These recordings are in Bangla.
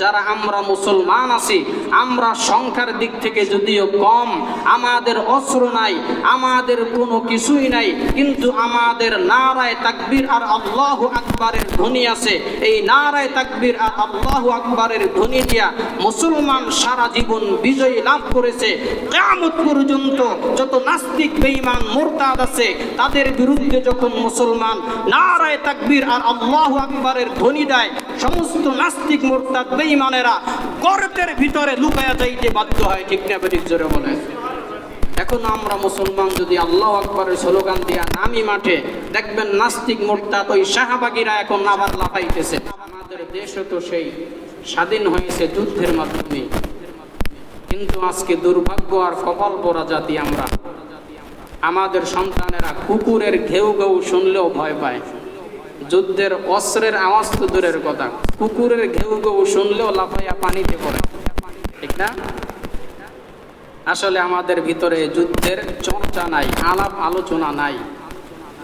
যারা আমরা মুসলমান আছি, আমরা সংখ্যার দিক থেকে যদিও কম, আমাদের অস্ত্র নাই, আমাদের কোনো কিছুই নাই, কিন্তু আমাদের নারায় তাকবির আর আল্লাহ আকবরের ধ্বনি আছে। এই নারায় তাকবির আর আল্লাহ আকবরের ধ্বনি দিয়া মুসলমান সারা জীবন বিজয়ী লাভ করেছে। কেয়ামত পর্যন্ত যত নাস্তিক, বেঈমান, মোরতাদ আছে, তাদের বিরুদ্ধে যখন মুসলমান নারায় তাকবির আর আল্লাহ আকবরের ধ্বনি দেয় সমস্ত নাস্তিক মোরতাদ বেঈমানেরা গর্তের ভিতরে লুকায়া যাইতে বাধ্য হয়, ঠিক না বেঠিক জোরে বলে এখন আমরা মুসলমান যদি আল্লাহ আকবরের স্লোগান দিয়া নামি মাঠে, দেখবেন নাস্তিক মোর্তাদ ওই শাহবাগীরা এখন আবার লাফাইতেছে। আমাদের দেশও তো সেই স্বাধীন হয়েছে যুদ্ধের মাধ্যমে। কিন্তু আজকে দুর্ভাগ্য আর কপাল পরা জাতি আমরা। আমাদের সন্তানেরা কুকুরের ঘেউ ঘেউ শুনলেও ভয় পায়। যুদ্ধের অস্ত্রের আওয়াজ তো দূরের কথা। কুকুরের ঘেউ ঘেউ শুনলেও লাফাইয়া পানিতে পড়ে। ঠিক না? আসলে আমাদের ভিতরে যুদ্ধের চর্চা নাই, আলাপ আলোচনা নাই।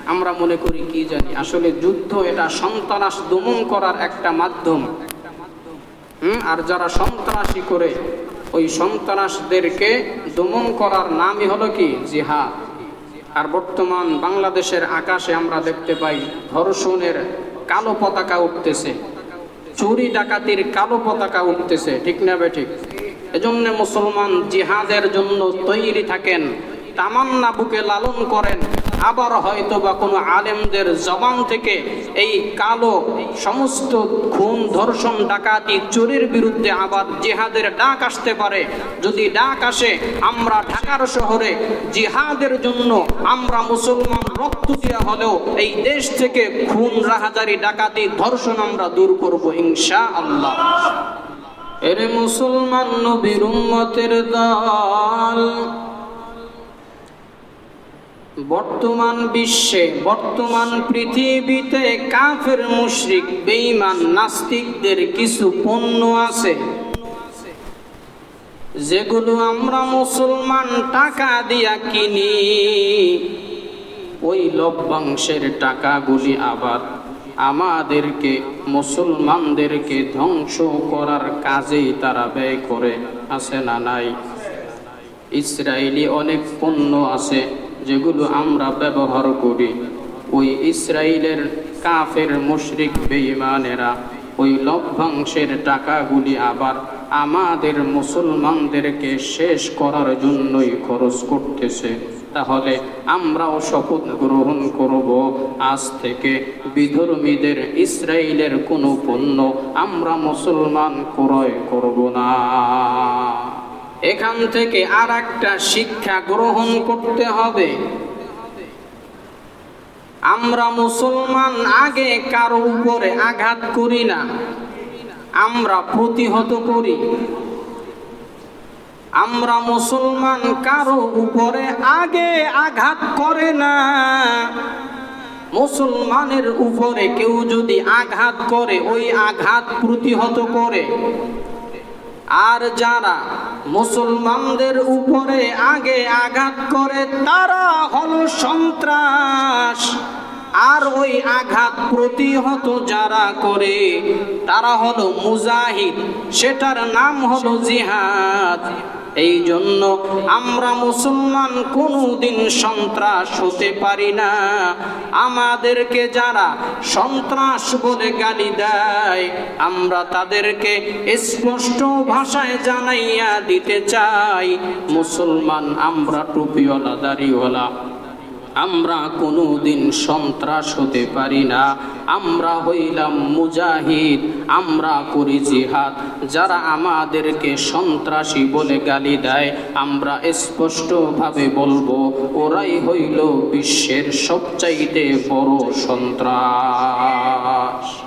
আমরা মনে করি, কি জানি, আসলে যুদ্ধ এটা সন্ত্রাস দমন করার একটা মাধ্যম। হুম? আর যারা সন্ত্রাসী করে, ওই সন্ত্রাসদেরকে দমন করার নামই হলো কি? জিহাদ। আর বর্তমান বাংলাদেশের আকাশে আমরা দেখতে পাই ধর্ষণের কালো পতাকা উঠতেছে। চুরি ডাকাতির কালো পতাকা উঠতেছে, ঠিক না বেঠিক এজন্য মুসলমান জিহাদের জন্য তৈরি থাকেন, তামান্না বুকে লালন করেন। আবার হয়তো বা কোনো আলেমদের জবান থেকে এই কালো সমস্ত খুন, ধর্ষণ, ডাকাতি, চুরির বিরুদ্ধে আবার জিহাদের ডাক আসতে পারে। যদি ডাক আসে, আমরা ঢাকার শহরে জিহাদের জন্য আমরা মুসলমান রক্ত দেওয়া হলেও এই দেশ থেকে খুন, রাহাজারি, ডাকাতি, ধর্ষণ আমরা দূর করব ইনশা আল্লাহ এরে মুসলমান নবীর উম্মতের দল। বর্তমান বিশ্বে, বর্তমান পৃথিবীতে কাফের, মুশরিক, বেঈমান, নাস্তিকদের কিছু পণ্য আছে। যেগুলো আমরা মুসলমান টাকা দিয়া কিনি। ওই লভ্যাংশের টাকাগুলি আবার আমাদেরকে, মুসলমানদেরকে ধ্বংস করার কাজেই তারা ব্যয় করে, আছে না নাই? ইসরায়েলি অনেক পণ্য আছে। যেগুলো আমরা ব্যবহার করি। ওই ইসরায়েলের কাফের মুশরিক বেঈমানেরা, ওই লভ্যাংশের টাকাগুলি আবার আমাদের মুসলমানদেরকে শেষ করার জন্যই খরচ করতেছে। তাহলে আমরাও শপথ গ্রহণ করব, আজ থেকে বিধর্মীদের ইসরায়েলের কোনো পণ্য আমরা মুসলমান ক্রয় করব না। এখান থেকে আর একটা শিক্ষা গ্রহণ করতে হবে। আমরা মুসলমান আগে কারও উপরে আঘাত করি না। আমরা প্রতিহত করি। আমরা মুসলমান কারও উপরে আগে আঘাত করে না। মুসলমানের উপরে কেউ যদি আঘাত করে, ওই আঘাত প্রতিহত করে। আর যারা মুসলমানদের উপরে আগে আঘাত করে, তারা হল সন্ত্রাস। আর ওই আঘাত প্রতিহত যারা করে, তারা হলো মুজাহিদ। সেটার নাম হলো জিহাদ। এই জন্য আমরা মুসলমান কোনোদিন সন্ত্রাস হতে পারি না। আমাদেরকে যারা সন্ত্রাস বলে গালি দেয়, আমরা তাদেরকে স্পষ্ট ভাষায় জানাইয়া দিতে চাই, মুসলমান আমরা টুপিওয়ালা, দাড়িওয়ালা। আমরা কোনো দিন সন্ত্রাস হতে পারি না। আমরা হইলাম মুজাহিদ, আমরা করি জিহাদ। যারা আমাদেরকে সন্ত্রাসী বলে গালি দেয়, আমরা স্পষ্টভাবে বলব, ওরাই হইল বিশ্বের সবচাইতে বড় সন্ত্রাস।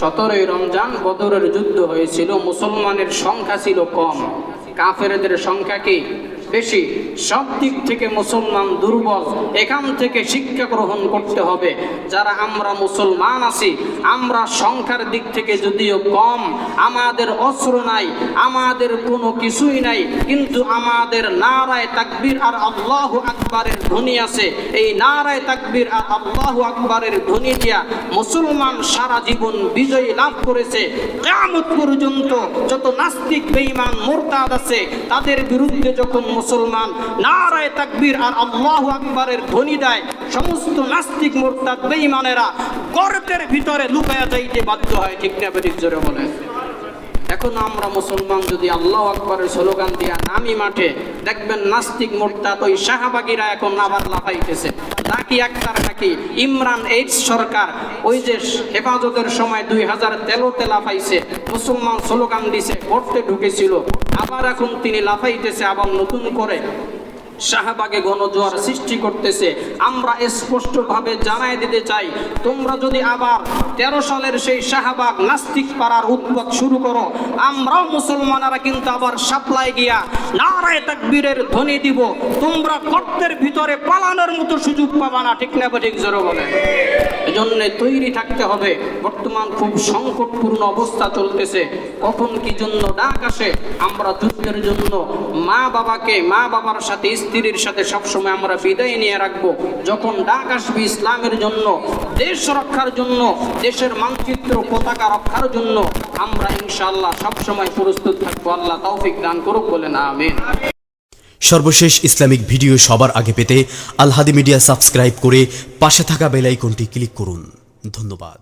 সতেরোই রমজান বদরের যুদ্ধ হয়েছিল, মুসলমানের সংখ্যা ছিল কম। কাফেরদের সংখ্যা কি? বেশি। সব দিক থেকে মুসলমান দুর্বল, এখান থেকে শিক্ষা গ্রহণ করতে হবে। যারা আমরা মুসলমান আছি, আমরা সংখ্যার দিক থেকে যদিও কম, আমাদের অস্ত্র নাই, আমাদের কোনো কিছুই নাই, কিন্তু আমাদের নারায় তাকবীর আর আল্লাহ আকবরের ধ্বনি আছে। এই নারায় তাকবির আর আল্লাহ আকবরের ধ্বনি দিয়া মুসলমান সারা জীবন বিজয়ী লাভ করেছে। কেয়ামত পর্যন্ত যত নাস্তিক, বেঈমান, মোরতাদ আছে, তাদের বিরুদ্ধে যখন মুসলমান, নারায় তাকবীর আর আল্লাহ আকবরের ধ্বনি দেয় সমস্ত নাস্তিক, মোরতাদ, বেঈমানেরা গর্তের ভিতরে লুকায়া যাইতে বাধ্য হয়। ঠিক না বেঠিক জোরে বলে এখন আমরা মুসলমান যদি আল্লাহ আকবরের স্লোগান দিয়া নামি মাঠে, দেখবেন নাস্তিক, মোর্তাদ ওই সাহাবাগিরা এখন আবার লাফাইতেছে। নাকি আক্তার নাকি? ইমরান এইচ সরকার, ওই যে হেফাজতের সময় দুই হাজার তেরোতে লাফাইছে, মুসলমান স্লোগান দিছে করতে ঢুকেছিল। আবার এখন তিনি লাফাইতেছে, আবার নতুন করে। শাহবাগে গণজোয়ার সৃষ্টি করতেছে। আমরা স্পষ্টভাবে জানাই দিতে চাই, তোমরা যদি আবার তেরো সালের সেই শাহবাগ নাস্তিক পাড়ার উৎপাদ শুরু করো, আমরাও মুসলমানেরা কিন্তু আবার সাপ্লাই গিয়া নারায় তাকবীরের ধ্বনি দিব। তোমরা গর্তের ভিতরে পালানোর মতো সুযোগ পাবা না, ঠিক না ঠিক জোরে বলে এজন্য তৈরি থাকতে হবে। বর্তমান খুব সংকটপূর্ণ অবস্থা চলতেছে। কখন কি জন্য ডাক আসে? আমরা যুদ্ধের জন্য মা বাবাকে মা বাবার সাথে স্ত্রীর সাথে সবসময় আমরা বিদায় নিয়ে রাখব। যখন ডাক আসবে ইসলামের জন্য, দেশ রক্ষার জন্য, দেশের মানচিত্র পতাকা রক্ষার জন্য, আমরা ইনশাল্লাহ সবসময় প্রস্তুত থাকব। আল্লাহ তৌফিক দান করুক বলেন, আমিন। সর্বশেষ ইসলামিক ভিডিও সবার আগে পেতে আলহাদি মিডিয়া সাবস্ক্রাইব করে পাশে থাকা বেল আইকনটি ক্লিক করুন। ধন্যবাদ।